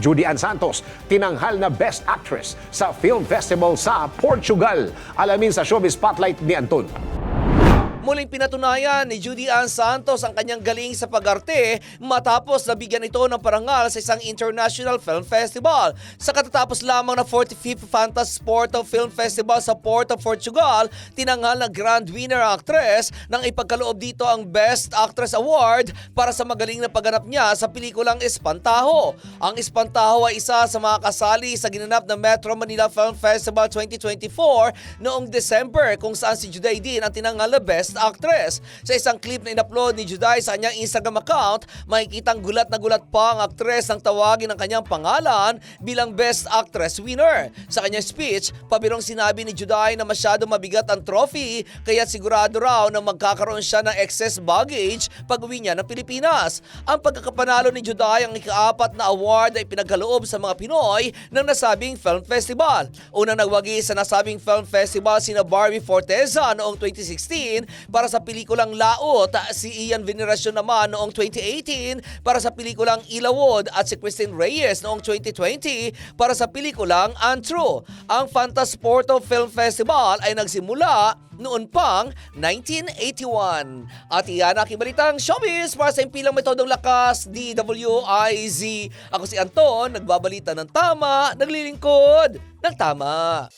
Judy Ann Santos, tinanghal na Best Actress sa Film Festival sa Portugal. Alamin sa Showbiz Spotlight ni Anton. Muling pinatunayan ni Judy Ann Santos ang kanyang galing sa pag-arte matapos nabigyan ito ng parangal sa isang international film festival. Sa katatapos lamang na 45th Fantasporto Film Festival sa Porto, Portugal, tinanghal na grand winner actress nang ipagkaloob dito ang Best Actress Award para sa magaling na pagganap niya sa pelikulang Espantaho. Ang Espantaho ay isa sa mga kasali sa ginanap na Metro Manila Film Festival 2024 noong December kung saan si Juday din ang tinanghal na Best Actress. Sa isang clip na in-upload ni Juday sa kanyang Instagram account, makikitang gulat na gulat pa ang actress nang tawagin ang kanyang pangalan bilang Best Actress winner. Sa kanyang speech, pabirong sinabi ni Juday na masyado mabigat ang trophy kaya sigurado raw na magkakaroon siya ng excess baggage pag uwi niya ng Pilipinas. Ang pagkakapanalo ni Juday ang ikaapat na award ay pinagkaloob sa mga Pinoy ng nasabing film festival. Unang nagwagi sa nasabing film festival sina Barbie Forteza noong 2016 para sa pelikulang Laot, si Ian Veneracion naman noong 2018 para sa pelikulang Ilawod at si Christine Reyes noong 2020 para sa pelikulang Untrue. Ang Fantasporto Film Festival ay nagsimula noon pang 1981. At iyan aking balitang showbiz para sa impilang metodong lakas, DWIZ. Ako si Anton, nagbabalita ng tama, naglilingkod ng tama.